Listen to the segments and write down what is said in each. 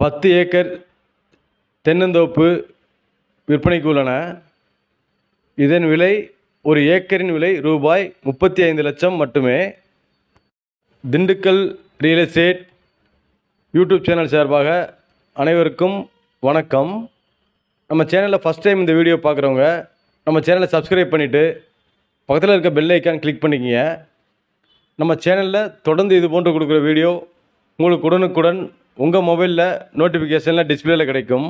பத்து ஏக்கர் தென்னந்தோப்பு விற்பனைக்கு உள்ளன. இதன் விலை ஒரு ஏக்கரின் விலை ரூபாய் முப்பத்தி ஐந்து லட்சம் மட்டுமே. Dindigul real estate YouTube channel சார்பாக அனைவருக்கும் வணக்கம். நம்ம சேனலில் ஃபஸ்ட் டைம் இந்த வீடியோ பார்க்குறவங்க நம்ம சேனலை சப்ஸ்கிரைப் பண்ணிவிட்டு பக்கத்தில் இருக்க பெல் ஐக்கான் கிளிக் பண்ணிக்கங்க. நம்ம சேனலில் தொடர்ந்து இது போன்று கொடுக்குற வீடியோ உங்களுக்கு உடனுக்குடன் உங்கள் மொபைலில் நோட்டிஃபிகேஷனில் டிஸ்பிளேல கிடைக்கும்.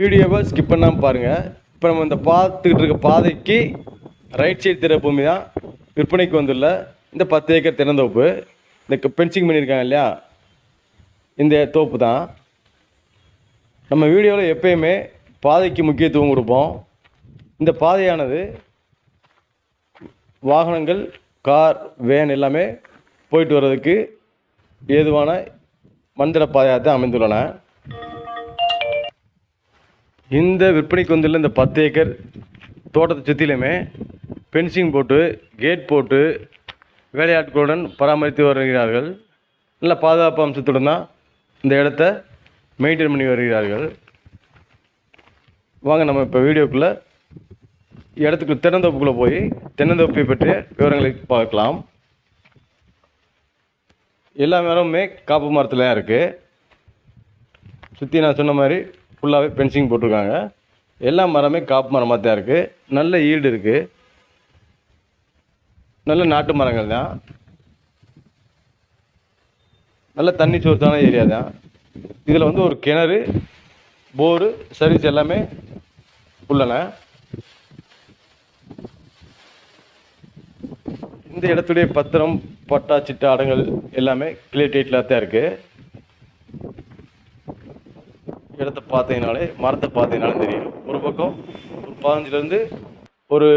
வீடியோவை ஸ்கிப் பண்ணாமல் பாருங்கள் இப்போ நம்ம இந்த பார்த்துக்கிட்டு இருக்க பாதைக்கு ரைட் சைடு திற பூமி தான் விற்பனைக்கு வந்துள்ள. இந்த பத்து ஏக்கர் திறந்தோப்பு. இந்த பென்சிங் பண்ணியிருக்காங்க இல்லையா? இந்த தோப்பு தான். நம்ம வீடியோவில் எப்பயுமே பாதைக்கு முக்கியத்துவம் கொடுப்போம். இந்த பாதையானது வாகனங்கள் கார் வேன் எல்லாமே போயிட்டு வர்றதுக்கு ஏதுவான மந்திர பாதையாக அமைந்துள்ளன. இந்த விற்பனைக்கு வந்துள்ள இந்த பத்து ஏக்கர் தோட்டத்தை சுற்றிலுமே ஃபென்சிங் போட்டு கேட் போட்டு வேலையாட்களுடன் பராமரித்து வருகிறார்கள். நல்ல பாதுகாப்பு அம்சத்துடன் தான் இந்த இடத்த மெயின்டைன் பண்ணி வருகிறார்கள். வாங்க நம்ம இப்போ வீடியோக்குள்ளே இடத்துக்கு தென்னந்தோப்புக்குள்ளே போய் தென்னந்தோப்பை பற்றிய விவரங்களை பார்க்கலாம். எல்லா மரமுமே காப்பு மரத்தில் தான் இருக்குது சுற்றி நான் சொன்ன மாதிரி ஃபுல்லாகவே பென்சிங் போட்டிருக்காங்க. எல்லா மரமே காப்பு மரமாக தான் இருக்குது நல்ல ஈல்டு இருக்குது நல்ல நாட்டு மரங்கள் தான். நல்ல தண்ணி சோர்ஸான ஏரியா தான். இதில் வந்து ஒரு கிணறு போரு சர்வீஸ் எல்லாமே உள்ளன. இந்த இடத்துடைய பத்திரம் பட்டா சிட்டா அடங்கல் எல்லாமே கிளியர் டேட்டில் தான் இருக்குது இடத்த பார்த்தீங்கனாலே மரத்தை பார்த்தீங்கனாலே தெரியும். ஒரு பக்கம் ஒரு பதினஞ்சுலேருந்து ஒரு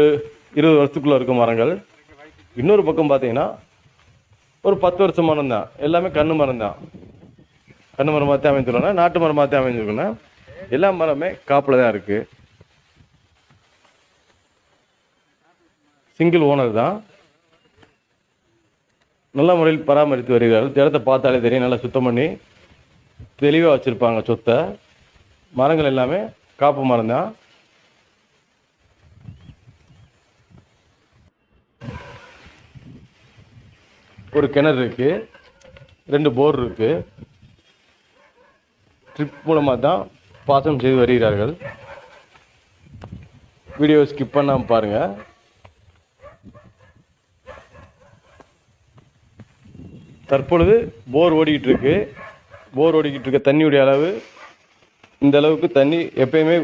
இருபது வருஷத்துக்குள்ளே இருக்கும் மரங்கள். இன்னொரு பக்கம் பார்த்தீங்கன்னா ஒரு பத்து வருஷம் மரம் தான். எல்லாமே கண்ணு மரம் தான். கண்ணு மரமாக தான் அமைஞ்சிருக்கோம்னா நாட்டு மரமாக தான் அமைஞ்சிருக்குன்னா எல்லா மரமே காப்பில் தான் இருக்குது சிங்கிள் ஓனர் தான். நல்ல முறையில் பராமரித்து வருகிறார்கள். இடத்தை பார்த்தாலே தெரியும். நல்லா சுத்தம் பண்ணி தெளிவாக வச்சுருப்பாங்க சொத்தை. மரங்கள் எல்லாமே காப்பு மரம் தான். ஒரு கிணறு இருக்குது ரெண்டு போர் இருக்குது ட்ரிப் மூலமாக தான் பாசனம் செய்து வருகிறார்கள். வீடியோ ஸ்கிப் பண்ணாமல் பாருங்கள் தற்பொழுது போர் ஓடிக்கிட்டு இருக்கு போர் ஓடிக்கிட்டு இருக்க தண்ணியுடைய அளவு இந்த அளவுக்கு தண்ணி எப்பயுமே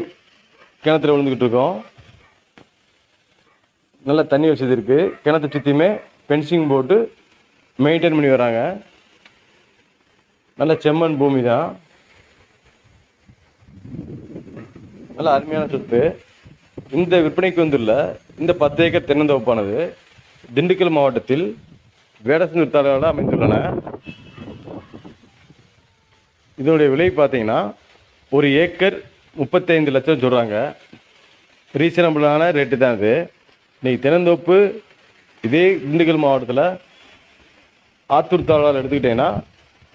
கிணத்துல விழுந்துக்கிட்டு இருக்கோம் நல்லா தண்ணி வசதி இருக்குது கிணத்தை சுற்றியுமே ஃபென்சிங் போட்டு மெயின்டைன் பண்ணி வராங்க. நல்ல செம்மண் பூமி தான். நல்ல அருமையான சொத்து. இந்த விற்பனைக்கு வந்துள்ள இந்த பத்து ஏக்கர் தென்னந்தோப்பானது திண்டுக்கல் மாவட்டத்தில் வேடசந்தூர் தாலுகாவில் அமைந்துள்ளன. இதனுடைய விலை பார்த்தீங்கன்னா ஒரு ஏக்கர் முப்பத்தைந்து லட்சம் சொல்கிறாங்க ரீசனபிளான ரேட்டு தான் இது. இன்றைக்கி தினந்தோப்பு இதே திண்டுக்கல் மாவட்டத்தில் ஆத்தூர் தாலுகாவில் எடுத்துக்கிட்டேன்னா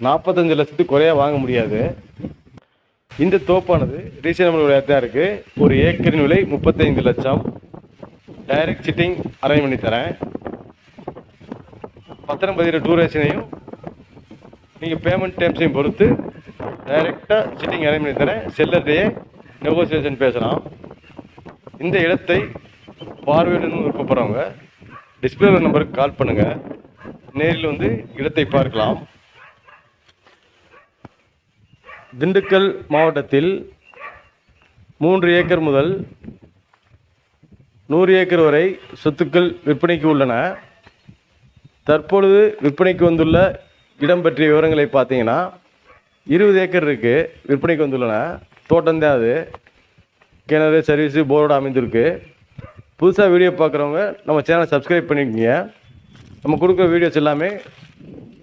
நாற்பத்தஞ்சு லட்சத்துக்கு குறைய வாங்க முடியாது. இந்த தோப்பானது ரீசனபிள் விலையாக தான் இருக்குது ஒரு ஏக்கரின் விலை முப்பத்தைந்து லட்சம். டைரக்ட் சிட்டிங் அரேஞ்ச் பண்ணி தரேன். பத்திரம் பதிகிற டூரேஷனையும் நீங்கள் பேமெண்ட் டேம்ஸையும் பொறுத்து டைரெக்டாக சிட்டிங் அரேஞ்ச் பண்ணி தரேன். செல்லர்டையே நெகோசியேஷன் பேசலாம். இந்த இடத்தை பார்வையிடணும்னு விருப்பப்படுறவங்க டிஸ்பிளே நம்பருக்கு கால் பண்ணுங்கள் நேரில் வந்து இடத்தை பார்க்கலாம். திண்டுக்கல் மாவட்டத்தில் மூன்று ஏக்கர் முதல் நூறு ஏக்கர் வரை சொத்துக்கள் விற்பனைக்கு உள்ளன. தற்பொழுது விற்பனைக்கு வந்துள்ள இடம் பற்றிய விவரங்களை பார்த்தீங்கன்னா இருபது ஏக்கர் இருக்குது விற்பனைக்கு வந்துள்ளன. தோட்டம்தான் அது. கிணறு சர்வீஸு போரோடு அமைந்திருக்கு. புதுசாக வீடியோ பார்க்குறவங்க நம்ம சேனலை சப்ஸ்கிரைப் பண்ணிக்கோங்க. நம்ம கொடுக்குற வீடியோஸ் எல்லாமே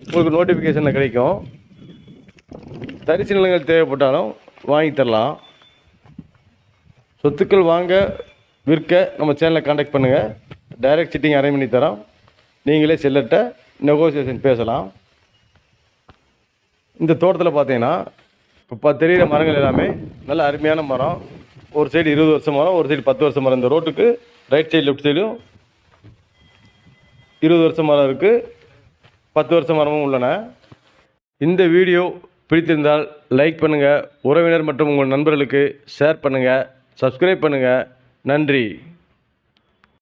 உங்களுக்கு நோட்டிஃபிகேஷனில் கிடைக்கும். தரிசு நிலங்கள் தேவைப்பட்டாலும் வாங்கி தரலாம். சொத்துக்கள் வாங்க விற்க நம்ம சேனலை காண்டாக்ட் பண்ணுங்கள் டைரக்ட் சிட்டிங் அரேஞ்ச் பண்ணி தரோம். நீங்களே செல்லர்கிட்ட நெகோசியேஷன் பேசலாம். இந்த தோட்டத்தில் பார்த்தீங்கன்னா இப்போ தெரிகிற மரங்கள் எல்லாமே நல்ல அருமையான மரம். ஒரு சைடு இருபது வருஷம் மரம் ஒரு சைடு பத்து வருஷம் மரம். இந்த ரோட்டுக்கு ரைட் சைடு லெஃப்ட் சைடும் இருபது வருஷம் மரம் இருக்குது பத்து வருஷம் மரமும் உள்ளன. இந்த வீடியோ பிடித்திருந்தால் லைக் பண்ணுங்கள் உறவினர் மற்றும் உங்கள் நண்பர்களுக்கு ஷேர் பண்ணுங்கள் சப்ஸ்கிரைப் பண்ணுங்கள் நன்றி.